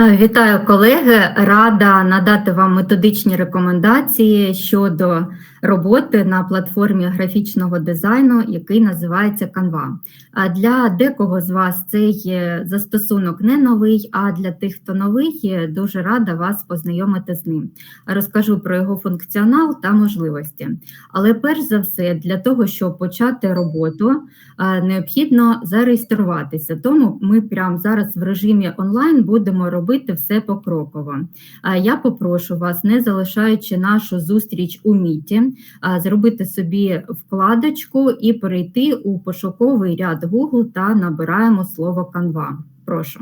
Е, Вітаю колеги. Рада надати вам методичні рекомендації щодо роботи на платформі графічного дизайну, який називається Canva. А Для декого з вас цей е, застосунок не новий, а для тих, хто новий, е, дуже рада вас познайомити з ним. Розкажу про його функціонал та можливості. Але перш за все, для того, щоб почати роботу, е, необхідно зареєструватися. Тому ми прямо зараз в режимі онлайн будемо робити все покроково. А Я попрошу вас, не залишаючи нашу зустріч у міті, зробити собі вкладочку і перейти у пошуковий ряд Google та набираємо слово Canva. Прошу.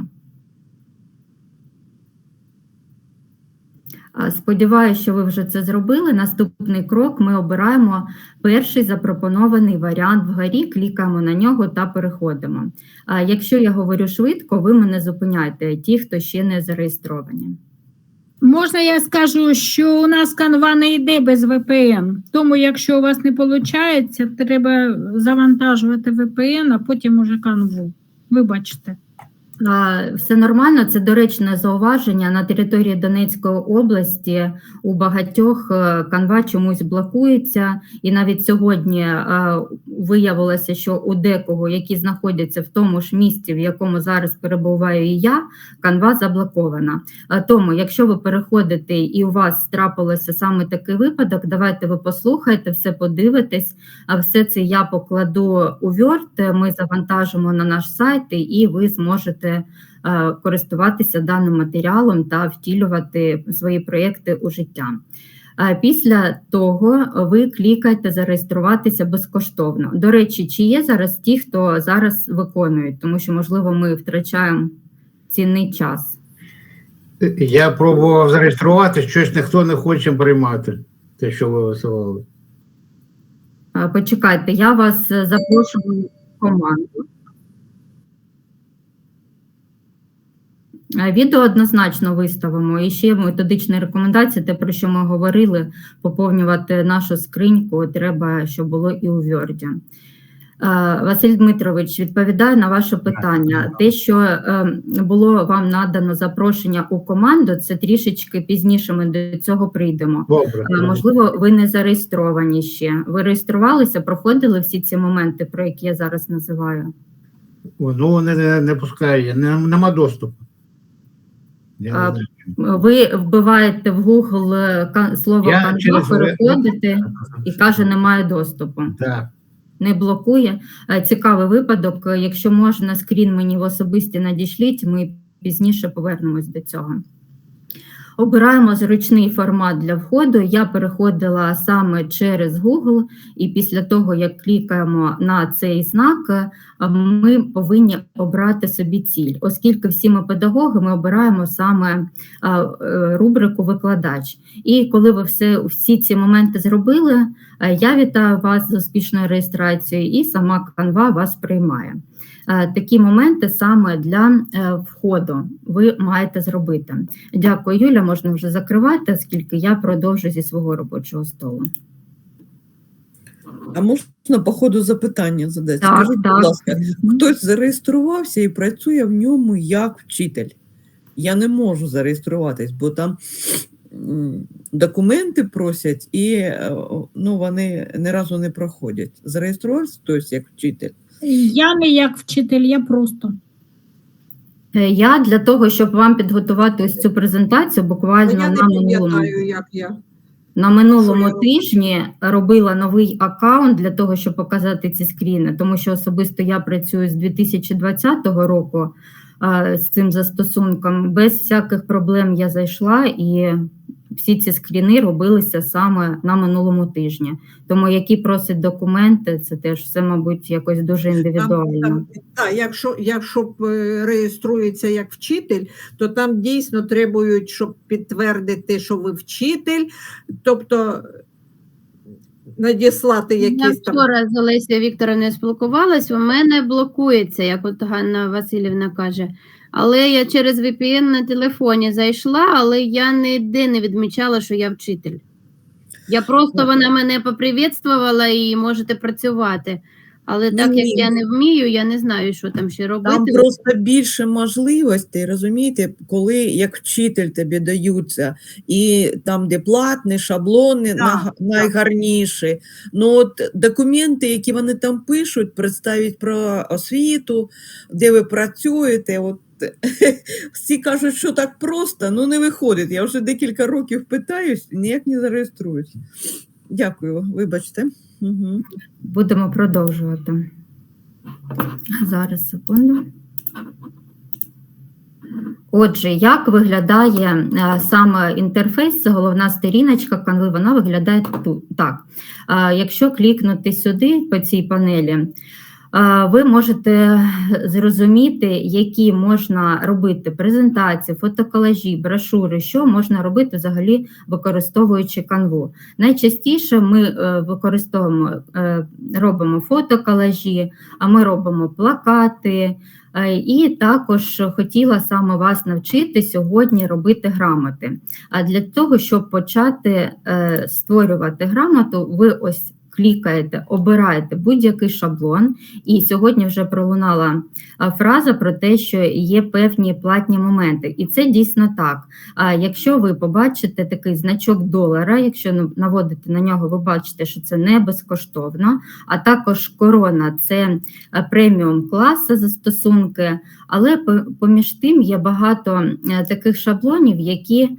Сподіваюся, що ви вже це зробили. Наступний крок ми обираємо перший запропонований варіант вгорі, клікаємо на нього та переходимо. Якщо я говорю швидко, ви мене зупиняйте, ті, хто ще не зареєстровані. Можна я скажу, що у нас канва не йде без VPN. Тому, якщо у вас не виходить, треба завантажувати VPN, а потім уже канву. Вибачте. Все нормально, це доречне зауваження на території Донецької області. У багатьох е, канва чомусь блокується, і навіть сьогодні е, виявилося, що у декого, які знаходяться в тому ж місці, в якому зараз перебуваю і я, канва заблокована. Е, Тому, якщо ви переходите і у вас трапилося саме такий випадок, давайте ви послухайте, все подивитесь. А все це я покладу у Word, Ми завантажимо на наш сайт, і ви зможете е, користуватися даним матеріалом та втілювати свої проєкти у життя. Е, Після того ви клікаєте зареєструватися безкоштовно. До речі, чи є зараз ті, хто зараз виконують, тому що, можливо, ми втрачаємо цінний час. Я пробував зареєструвати, щось ніхто не хоче приймати, те, що ви висилали. Е, Почекайте, я вас запрошую в команду. Відео однозначно виставимо. І ще методичні рекомендації, те, про що ми говорили, поповнювати нашу скриньку треба, щоб було і у Word. Е, Василь Дмитрович, відповідаю на ваше питання. Те, що е, було вам надано запрошення у команду, це трішечки пізніше ми до цього прийдемо. Добре. Е, Можливо, ви не зареєстровані ще. Ви реєструвалися, проходили всі ці моменти, про які я зараз називаю. Ну, не, не, не пускає, не, нема доступу. Я. Ви вбиваєте в Google е, слово Я канва, переходите і каже, немає доступу. Так. Не блокує. Е, Цікавий випадок. Е, Якщо можна, скрін мені в особисті надішліть, ми пізніше повернемось до цього. Обираємо зручний формат для входу. Я переходила саме через Google, і після того, як клікаємо на цей знак, е, ми повинні обрати собі ціль, оскільки всі ми педагоги, ми обираємо саме е, е, рубрику викладач. І коли ви все, всі ці моменти зробили, я вітаю вас з успішною реєстрацією, і сама Canva вас приймає. Е, Такі моменти саме для е, входу ви маєте зробити. Дякую, Юля. Можна вже закривати, оскільки я продовжу зі свого робочого столу. А можна по ходу запитання задати? Так, Скажіть, так. будь ласка, хтось зареєструвався і працює в ньому як вчитель. Я не можу зареєструватись, бо там документи просять і е, ну, вони ні разу не проходять. Зареєструвався хтось як вчитель. Я не як вчитель, я просто. Е, Я для того, щоб вам підготувати ось цю презентацію, буквально я не на минулому пам'ятаю, як я. На минулому роблю? тижні робила новий аккаунт для того, щоб показати ці скріни, тому що особисто я працюю з 2020 року а, з цим застосунком. Без всяких проблем я зайшла і всі ці скріни робилися саме на минулому тижні. Тому які просять документи, це теж все, мабуть, якось дуже індивідуально. Там, так, якщо, якщо е, реєструється як вчитель, то там дійсно требують, щоб підтвердити, що ви вчитель, тобто надіслати Я якісь там. вчора з Олесією Вікторовною спілкувалась, у мене блокується, як от Ганна Васильівна каже. Але я через VPN на телефоні зайшла, але я ніде не відмічала, що я вчитель. Я просто вона мене поприветствувала і можете працювати. Але Ну, так як ні. я не вмію, я не знаю, що там ще робити. Там просто більше можливостей, розумієте, коли як вчитель тобі даються, і там, де платні, шаблони на- найгарніші. Ну, от документи, які вони там пишуть, представить про освіту, де ви працюєте. От, всі кажуть, що так просто, ну не виходить. Я вже декілька років питаюсь, ніяк не зареєструюсь. Дякую, вибачте. Угу. Будемо продовжувати. Зараз секунду. Отже, як виглядає е, саме інтерфейс, головна сторіночка канви, вона виглядає тут. Так. Е, Якщо клікнути сюди по цій панелі, ви можете зрозуміти, які можна робити презентації, фотоколажі, брошури, що можна робити взагалі використовуючи канву. Найчастіше ми е, використовуємо, е, робимо фотоколажі, а ми робимо плакати. Е, І також хотіла саме вас навчити сьогодні робити грамоти. А для того, щоб почати створювати грамоту, ви ось клікаєте, обираєте будь-який шаблон. І сьогодні вже пролунала фраза про те, що є певні платні моменти. І це дійсно так. Якщо ви побачите такий значок долара, якщо наводите на нього, ви бачите, що це не безкоштовно, а також корона це преміум класу застосунки, але поміж тим є багато таких шаблонів, які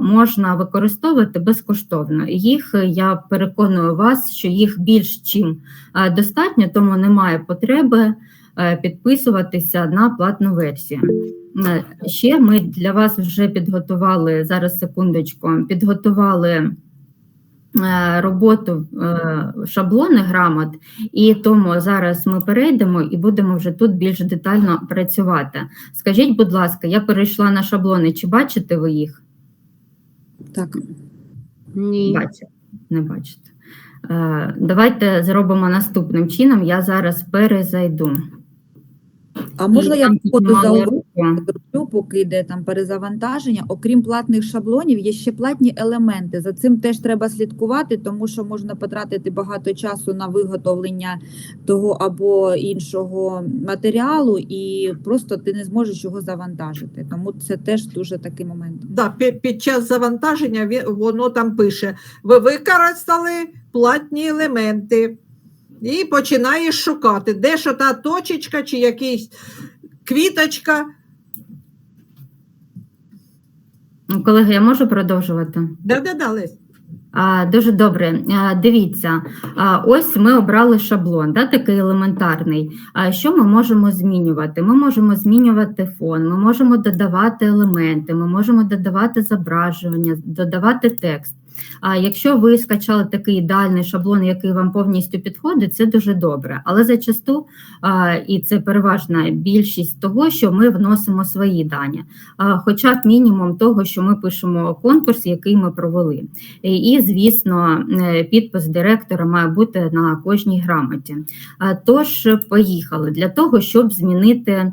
можна використовувати безкоштовно. Їх е, я переконую вас, що їх більш чим е, достатньо, тому немає потреби е, підписуватися на платну версію. Е, Ще ми для вас вже підготували зараз секундочку, підготували е, роботу е, шаблони грамот, і тому зараз ми перейдемо і будемо вже тут більш детально працювати. Скажіть, будь ласка, я перейшла на шаблони, чи бачите ви їх? Так, Ні. Бачите, не бачите. Е, Давайте зробимо наступним чином. Я зараз перезайду. А можна я буду за урок зроблю, поки йде там перезавантаження. Окрім платних шаблонів, є ще платні елементи. За цим теж треба слідкувати, тому що можна потратити багато часу на виготовлення того або іншого матеріалу, і просто ти не зможеш його завантажити. Тому це теж дуже такий момент. Да, під, під час завантаження він- воно там пише: ви використали платні елементи. І починаєш шукати, де що та точечка чи якийсь квіточка. Колеги, я можу продовжувати? Да-да-да, Лесь. А, Дуже добре. А, Дивіться, а, ось ми обрали шаблон, да, такий елементарний. А що ми можемо змінювати? Ми можемо змінювати фон, ми можемо додавати елементи, ми можемо додавати зображення, додавати текст. А якщо ви скачали такий ідеальний шаблон, який вам повністю підходить, це дуже добре. Але зачасту, і це переважна більшість того, що ми вносимо свої дані, хоча б мінімум того, що ми пишемо конкурс, який ми провели. І, звісно, е, підпис директора має бути на кожній грамоті. Тож, поїхали. Для того, щоб змінити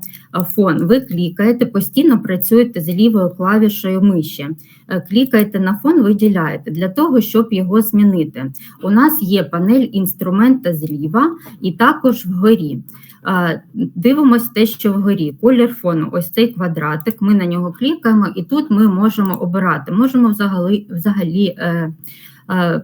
фон, ви клікаєте, постійно працюєте з лівою клавішею миші. Е, Клікаєте на фон, виділяєте для того, щоб його змінити. У нас є панель інструмента зліва і також вгорі. Дивимось те, що вгорі. Колір фону, ось цей квадратик. Ми на нього клікаємо, і тут ми можемо обирати. Можемо взагалі, взагалі е, е, е,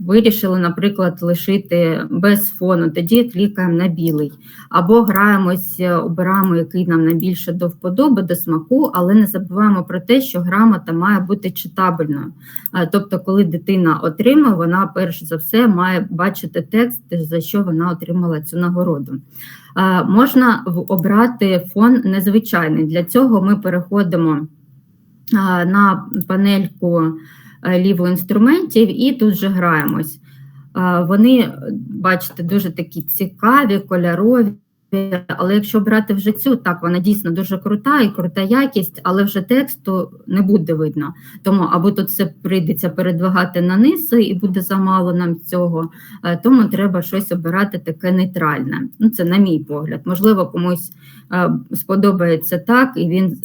вирішили, наприклад, лишити без фону. Тоді клікаємо на білий. Або граємось, е, обираємо, який нам найбільше до вподоби, до смаку, але не забуваємо про те, що грамота має бути читабельною. Е, Тобто, коли дитина отримує, вона перш за все має бачити текст, за що вона отримала цю нагороду. Е, Можна обрати фон незвичайний. Для цього ми переходимо на панельку е, ліву інструментів і тут же граємось. Е, Вони, бачите, дуже такі цікаві, кольорові. Але якщо брати вже цю, так вона дійсно дуже крута і крута якість, але вже тексту не буде видно. Тому або тут все прийдеться передвигати на низ, і буде замало нам цього. Е, Тому треба щось обирати таке нейтральне. Ну, це на мій погляд. Можливо, комусь сподобається так, і він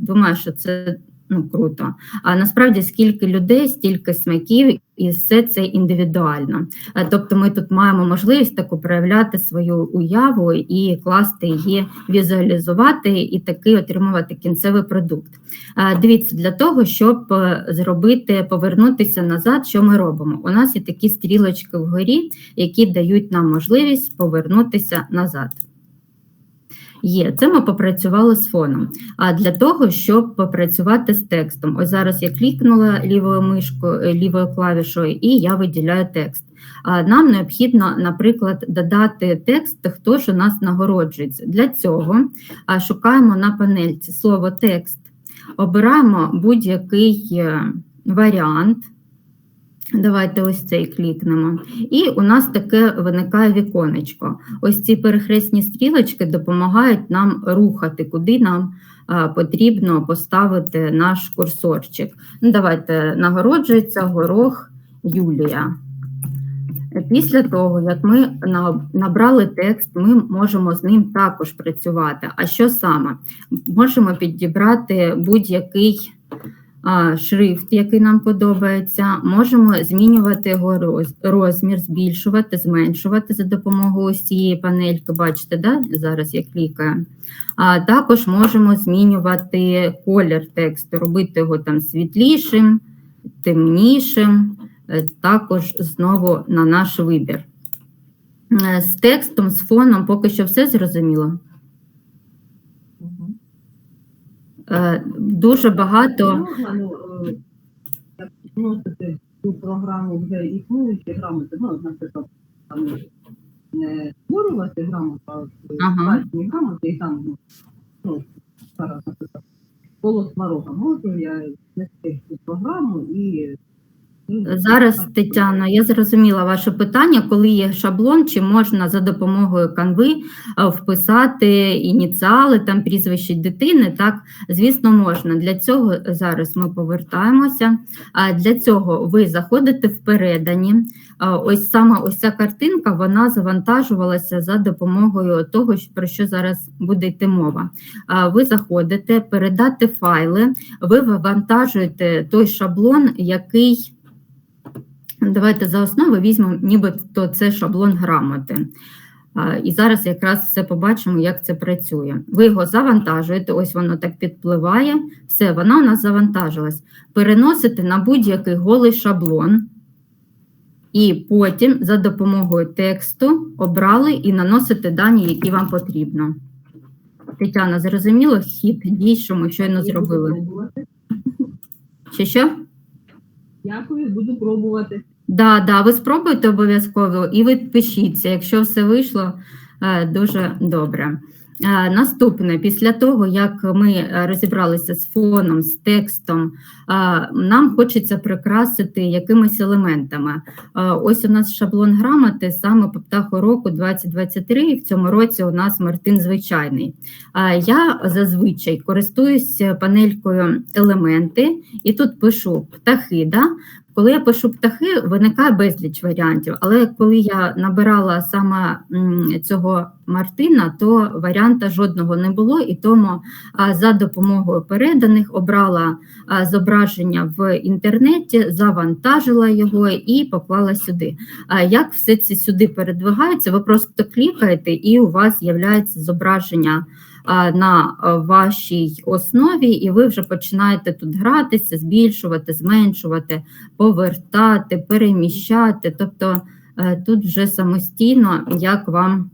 думає, що це ну круто. А насправді скільки людей, стільки смаків, і все це індивідуально. Е, Тобто ми тут маємо можливість таку проявляти свою уяву і класти її, візуалізувати і таки отримувати кінцевий продукт. Е, Дивіться, для того, щоб е, зробити, повернутися назад, що ми робимо? У нас є такі стрілочки вгорі, які дають нам можливість повернутися назад. Є, це ми попрацювали з фоном. А для того, щоб попрацювати з текстом, ось зараз я клікнула лівою мишкою, е, лівою клавішою, і я виділяю текст. А нам необхідно, наприклад, додати текст, хто ж у нас нагороджується. Для цього шукаємо на панельці слово текст, обираємо будь-який е, варіант. Давайте ось цей клікнемо. І у нас таке виникає віконечко. Ось ці перехресні стрілочки допомагають нам рухати, куди нам потрібно поставити наш курсорчик. Ну, давайте нагороджується горох Юлія. Після того, як ми набрали текст, ми можемо з ним також працювати. А що саме? Можемо підібрати будь-який шрифт, який нам подобається. Можемо змінювати його розмір, збільшувати, зменшувати за допомогою цієї панельки. Бачите, да? зараз я клікаю. А також можемо змінювати колір тексту, робити його там світлішим, темнішим, е, також знову на наш вибір. Е, З текстом, з фоном поки що все зрозуміло. Е, Дуже багато. Е, як вносити цю програму вже існуючі грамоти, ну, наприклад, там не створювати грамоту, а е, власні грамоти, і там, ну, ну, зараз, наприклад, коло сварога, можу я внести цю програму і Зараз, Тетяно, я зрозуміла ваше питання, коли є шаблон, чи можна за допомогою канви вписати ініціали, там прізвище дитини, так, звісно, можна. Для цього зараз ми повертаємося. А для цього ви заходите в передані. Ось саме ось ця картинка, вона завантажувалася за допомогою того, про що зараз буде йти мова. Ви заходите, передати файли, ви вивантажуєте той шаблон, який Давайте за основу візьмемо, нібито це шаблон грамоти. І зараз якраз все побачимо, як це працює. Ви його завантажуєте, ось воно так підпливає, все, вона у нас завантажилась. Переносите на будь-який голий шаблон, і потім за допомогою тексту обрали і наносите дані, які вам потрібно. Тетяна, зрозуміло хід дій, що ми щойно зробили? Чи що? Дякую, буду пробувати. Да, да, ви спробуйте обов'язково і ви пишіться, якщо все вийшло е, дуже добре. Е, Наступне, після того, як ми е, розібралися з фоном, з текстом, нам хочеться прикрасити якимись елементами. Ось у нас шаблон грамоти саме по птаху року 2023, і в цьому році у нас Мартин звичайний. Я зазвичай користуюсь панелькою елементи, і тут пишу птахи. Да? Коли я пишу птахи, виникає безліч варіантів. Але коли я набирала саме цього Мартина, то варіанта жодного не було, і тому за допомогою переданих обрала зображення в інтернеті, завантажила його і поклала сюди. Як все це сюди передвигається? Ви просто клікаєте, і у вас з'являється зображення на вашій основі, і ви вже починаєте тут гратися, збільшувати, зменшувати повертати, переміщати. Тобто е, тут вже самостійно, як вам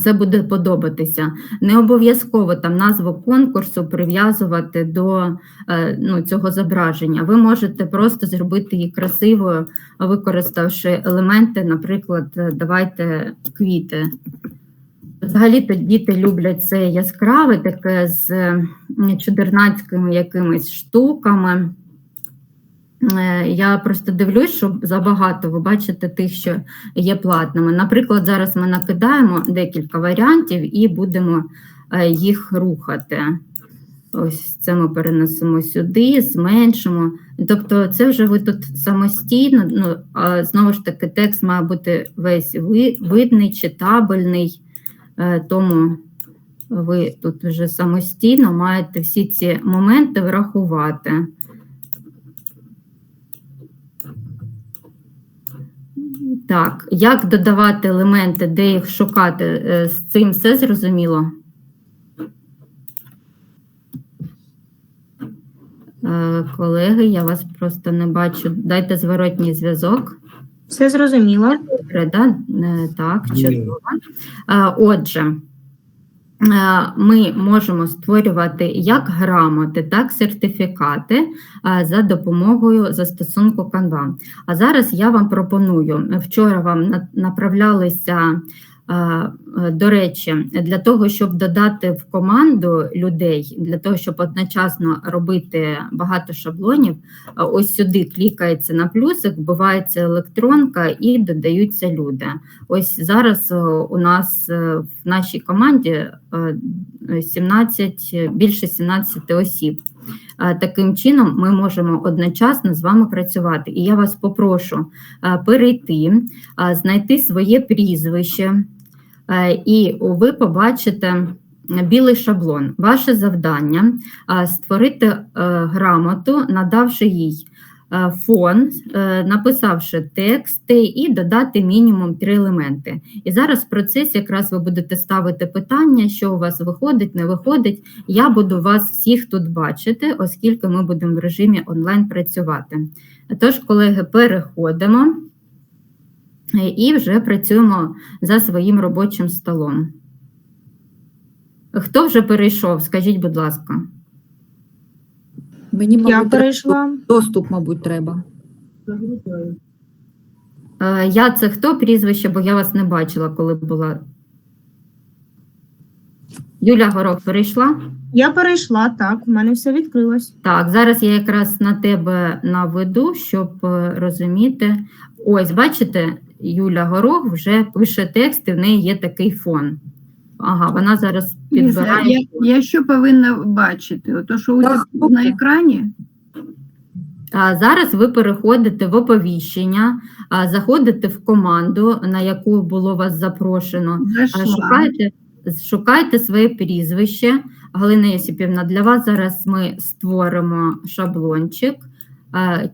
це буде подобатися. Не обов'язково там назву конкурсу прив'язувати до е, ну, цього зображення. Ви можете просто зробити її красивою, використавши елементи, наприклад, е, давайте квіти. Взагалі то діти люблять це яскраве, таке з чудернацькими якимись штуками. Е, Я просто дивлюсь, що забагато ви бачите тих, що є платними. Наприклад, зараз ми накидаємо декілька варіантів і будемо е, їх рухати. Ось це ми перенесемо сюди, зменшимо. Тобто, це вже ви тут самостійно. Ну, знову ж таки, текст має бути весь видний, читабельний. Е, Тому ви тут вже самостійно маєте всі ці моменти врахувати. Так, як додавати елементи, де їх шукати? Е, З цим все зрозуміло? Е, Колеги, я вас просто не бачу. Дайте зворотній зв'язок. Все зрозуміло. Добре, да? Е, Так, чудово. Е, Отже, е, ми можемо створювати як грамоти, так сертифікати за допомогою застосунку Canva. А зараз я вам пропоную, вчора вам направлялися, до речі, для того, щоб додати в команду людей, для того, щоб одночасно робити багато шаблонів, Ось сюди клікається на плюсик, вбивається електронка і додаються люди. Ось зараз е, у нас е, в нашій команді е, 17, е, більше 17 осіб. Е, Таким чином ми можемо одночасно з вами працювати. І я вас попрошу е, перейти, е, знайти своє прізвище, е, і ви побачите білий шаблон. Ваше завдання створити е, грамоту, надавши їй е, фон, е, написавши тексти і додати мінімум три елементи. І зараз в процесі якраз ви будете ставити питання, що у вас виходить, не виходить. Я буду вас всіх тут бачити, оскільки ми будемо в режимі онлайн працювати. Тож, колеги, переходимо е, і вже працюємо за своїм робочим столом. Хто вже перейшов? Скажіть, будь ласка. Мені, мабуть, треба перейшла. доступ, мабуть, треба. Е, Я це хто прізвище, бо я вас не бачила, коли була. Юля Горох перейшла? Я перейшла, так, у мене все відкрилось. Так, зараз я якраз на тебе наведу, щоб е, розуміти. Ось, бачите, Юля Горох вже пише тексти, в неї є такий фон. Ага, вона зараз підбирає. Я, я що повинна бачити? Ото, що у на екрані? А зараз ви переходите в оповіщення, а, заходите в команду, на яку було вас запрошено. А, Зайшла. Шукайте, шукайте своє прізвище. Галина Йосипівна, для вас зараз ми створимо шаблончик.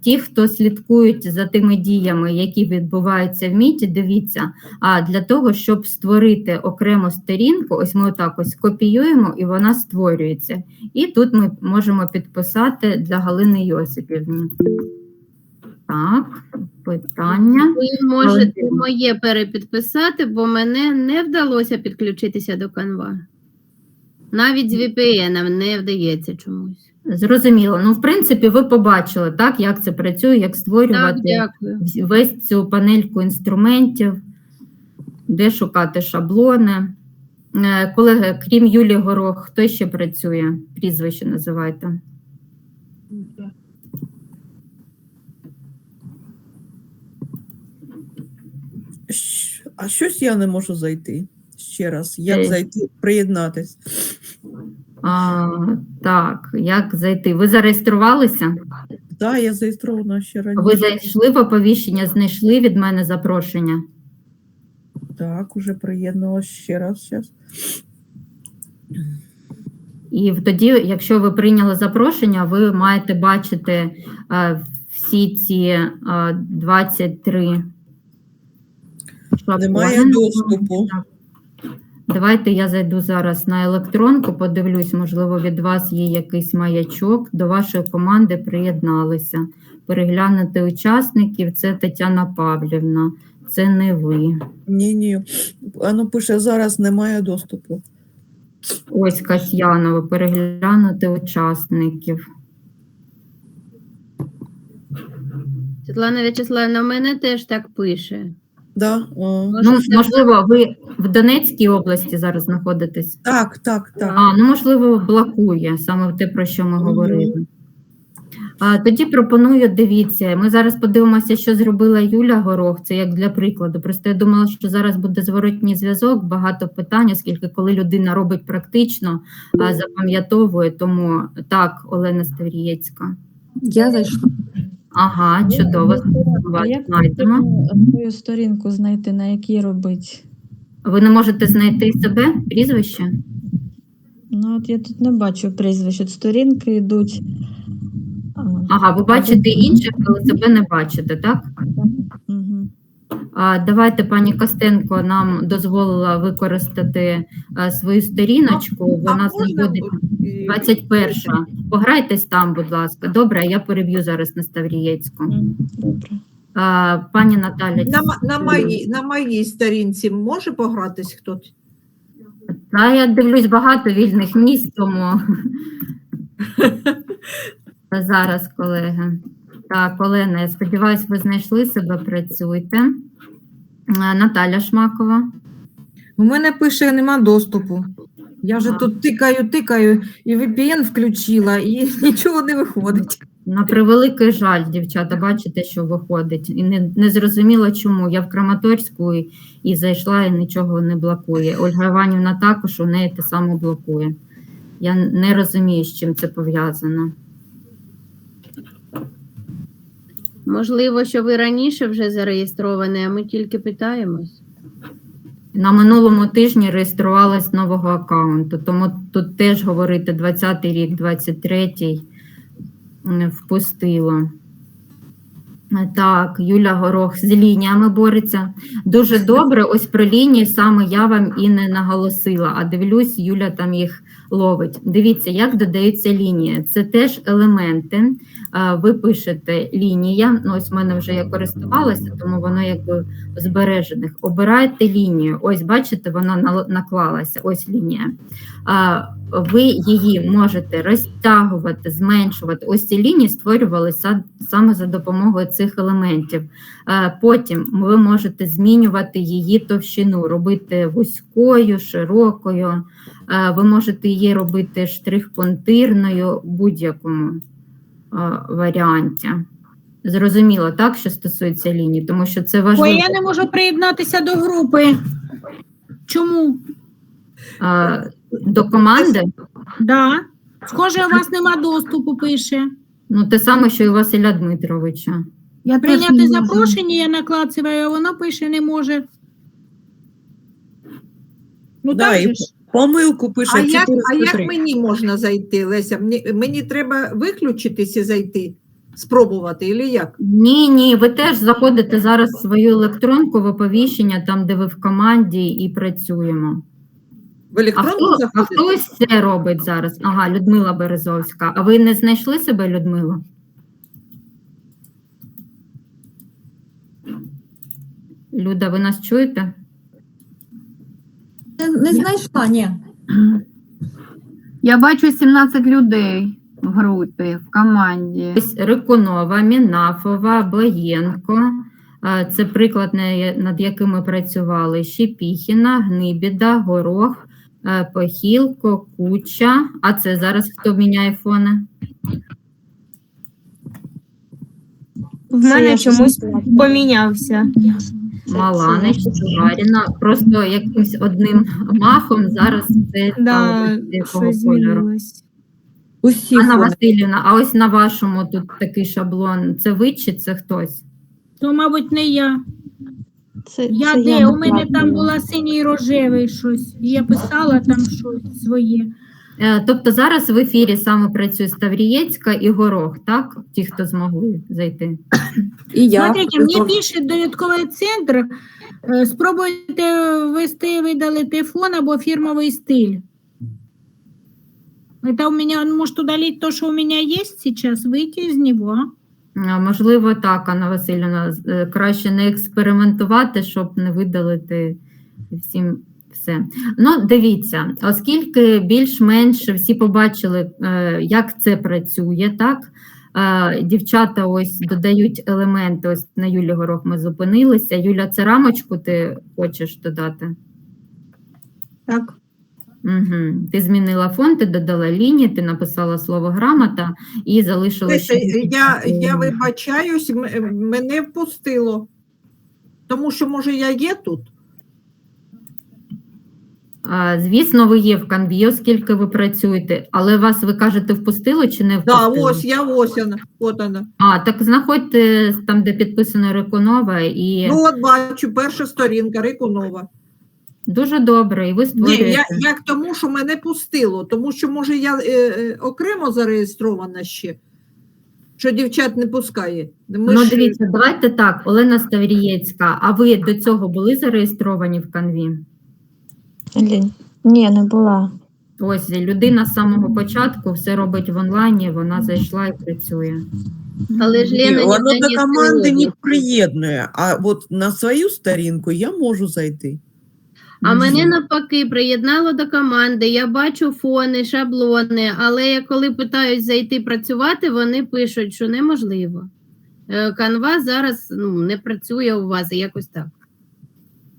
Ті, хто слідкують за тими діями, які відбуваються в міті, дивіться. А для того, щоб створити окрему сторінку, ось ми отак ось копіюємо і вона створюється. І тут ми можемо підписати для Галини Йосипівни. Так, питання. Ви можете моє перепідписати, бо мене не вдалося підключитися до Canva. Навіть з VPN не вдається чомусь. Зрозуміло. Ну, в принципі, ви побачили, так, як це працює, як Так, створювати дякую. весь цю панельку інструментів, де шукати шаблони. Е, Колеги, крім Юлії Горох, хто ще працює? Прізвище називайте. А щось я не можу зайти. Ще раз, як Е. зайти, приєднатись. А, так, як зайти? Ви зареєструвалися? Так, я зареєстрована ще раніше. Ви зайшли в оповіщення, знайшли від мене запрошення. Так, уже приєдналась ще раз. Щас. І тоді, якщо ви прийняли запрошення, ви маєте бачити е, всі ці е, 23. Немає доступу. Давайте я зайду зараз на електронку, подивлюсь, можливо, від вас є якийсь маячок. До вашої команди приєдналися. Переглянути учасників це Тетяна Павлівна, це не ви. Ні, ні. Воно пише, зараз немає доступу. Ось Касьянова, переглянути учасників. Світлана В'ячеславівна, у мене теж так пише. Да? Ну, можливо, ви в Донецькій області зараз знаходитесь? Так, так, так. А, ну можливо, блокує саме те, про що ми говорили. А, тоді пропоную, дивіться, ми зараз подивимося, що зробила Юля Горох, це як для прикладу. Просто я думала, що зараз буде зворотній зв'язок, багато питань, оскільки коли людина робить практично, а, запам'ятовує, тому так, Олена Ставрієцька. Я зайшла. Ага, чудово, А як знайдемо. свою сторінку знайти, на якій робить? Ви не можете знайти себе, прізвище? Ну, от я тут не бачу прізвищ, от сторінки йдуть. А, Ага, ви бачите інших, але себе не бачите, так? Мгм. Давайте пані Костенко нам дозволила використати свою сторіночку. Вона можна, знаходить е, 21. Пограйтесь там, будь ласка. Добре, я переб'ю зараз на Ставрієцьку. Добре. Пані Наталя, На, на, моїй, на моїй сторінці може погратись хтось? та я дивлюсь багато вільних місць, тому зараз, колеги. Так, Олена, я сподіваюся, ви знайшли себе, працюйте. А, Наталя Шмакова. У мене пише нема доступу. Я вже А. тут тикаю, тикаю, і VPN включила, і нічого не виходить. На превеликий жаль, дівчата, бачите, що виходить. І не, не зрозуміла, чому. Я в Краматорську і, і зайшла, і нічого не блокує. Ольга Іванівна також у неї те саме блокує. Я не розумію, з чим це пов'язано. Можливо, що ви раніше вже зареєстровані, а ми тільки питаємось. На минулому тижні реєструвалась нового аккаунту, тому тут теж говорити 20-й рік, 23-й не впустило. Так, Юля Горох з лініями бореться. Дуже добре. Ось про лінії саме я вам і не наголосила, а дивлюсь, Юля там їх ловить. Дивіться, як додаються лінії. Це теж елементи. Ви пишете лінія. Ну, ось в мене вже я користувалася, тому воно якби збережених. Обираєте лінію. Ось бачите, вона наклалася. Ось лінія. Ви її можете розтягувати, зменшувати. Ось ці лінії створювалися саме за допомогою цих елементів. Е, Потім ви можете змінювати її товщину, робити вузькою, широкою. Е, Ви можете її робити штрих-пунктирною в будь-якому е, варіанті. Зрозуміло, так, що стосується ліній, тому що це Ой, важливо. я не можу приєднатися до групи. Чому? До команди, Да. Схоже, у вас нема доступу, пише. ну те саме, що і у Василя Дмитровича. Я Прийняти запрошення я наклацаю, а воно пише не може. Ну Да, так і же ж. Помилку пише А як, а як мені можна зайти, Леся? Мені, мені треба виключитись і зайти, спробувати, і як? Ні, ні, ви теж заходите зараз в свою електронку в оповіщення, там, де ви в команді і працюємо. В А електронку хто, а заходити? хто ось це робить зараз? Ага, Людмила Березовська. А ви не знайшли себе, Людмила? Люда, ви нас чуєте? Не, не знайшла, ні. Я бачу 17 людей в групі, в команді. Ось Рикунова, Мінафова, Боєнко. Це приклад, над яким ми працювали. Щепіхіна, Гнибіда, Горох, Похілко, Куча. А це зараз хто міняє фони? В мене чомусь помінявся. Маланич, Чугаріна. Просто якимсь одним махом зараз це Да, стало якого кольору. Усі Анна фони. Васильівна, а ось на вашому тут такий шаблон. Це ви чи це хтось? То, мабуть, не я. Це, Я це де? я У мене там була синій рожевий щось. І я писала там щось своє. Е, Тобто зараз в ефірі саме працює Ставрієцька і Горох, так? Ті, хто змогли зайти. І я. Смотрите, мені пише додатковий центр. Е, Спробуйте ввести, видалити фон або фірмовий стиль. Это у меня, он может удалить то, что у меня есть сейчас, выйти из него. Можливо, так, Анна Васильівна, е, краще не експериментувати, щоб не видалити всім все. Ну, дивіться, оскільки більш-менш всі побачили, е, як це працює, так? Е, Дівчата ось додають елементи. Ось на Юлі Горох ми зупинилися. Юля, це рамочку ти хочеш додати? Так. Угу. Ти змінила фон, ти додала лінії, ти написала слово грамота і залишила. Ще я, я вибачаюсь, м- мене впустило. Тому що, може, я є тут? А, Звісно, ви є в канві, оскільки ви працюєте, але вас, ви кажете, впустило чи не Да, впустило? ось я ось вона. От вона. А, так знаходьте там, де підписано Реконова, і Ну, от бачу, перша сторінка, Рикунова. Дуже добре, і ви Ні, створюєте. я, я к тому, що мене пустило, тому що, може, я е, е, окремо зареєстрована ще, що дівчат не пускає. Ми ну, ж- дивіться, давайте так, Олена Ставрієцька, а ви до цього були зареєстровані в канві? Ні, не була. Ось людина з самого початку все робить в онлайні, вона зайшла і працює. Але ж Лена воно ніде до команди не приєднує, а от на свою сторінку я можу зайти. А мене навпаки приєднало до команди. Я бачу фони, шаблони, але я коли питаюсь зайти працювати, вони пишуть, що неможливо. Е, Canva зараз ну, не працює у вас якось так.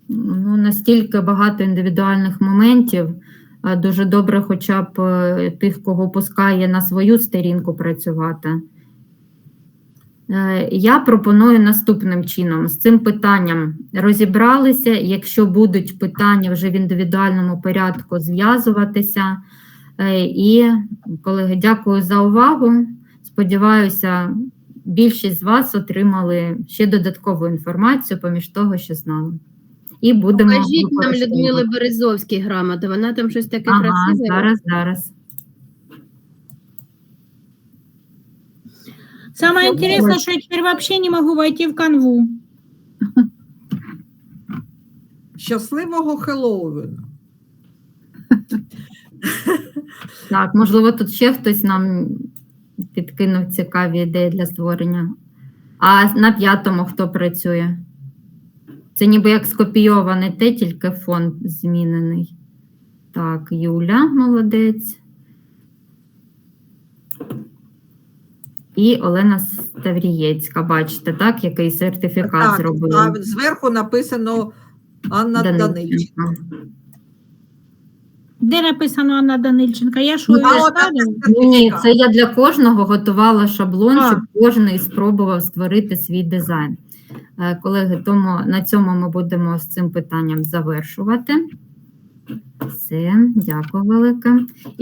Ну, настільки багато індивідуальних моментів. е, Дуже добре, хоча б е, тих, кого пускає на свою сторінку працювати. Е, Я пропоную наступним чином з цим питанням розібралися. Якщо будуть питання вже в індивідуальному порядку, зв'язуватися. Е, І, колеги, дякую за увагу. Сподіваюся, більшість з вас отримали ще додаткову інформацію поміж того, що знали. І будемо Покажіть нам. Людмили Березовській грамоту, вона там щось таке Ага, красиве. зараз, зараз. Самое интересное, что я теперь вообще не могу войти в канву. Щасливого Хеллоуіна. Так, можливо, тут ще хтось нам підкинув цікаві ідеї для створення. А на п'ятому хто працює? Це ніби як скопійований те, тільки фон змінений. Так, Юля, молодець. І Олена Ставрієцька, бачите, так, який сертифікат Так, зробила. а зверху написано Анна Данильченко. Де написано Анна Данильченка? Я що, Ну, ставлю? Ні, це я для кожного готувала шаблон, А. щоб кожен спробував створити свій дизайн. Е, Колеги, тому на цьому ми будемо з цим питанням завершувати. Все, дякую велике.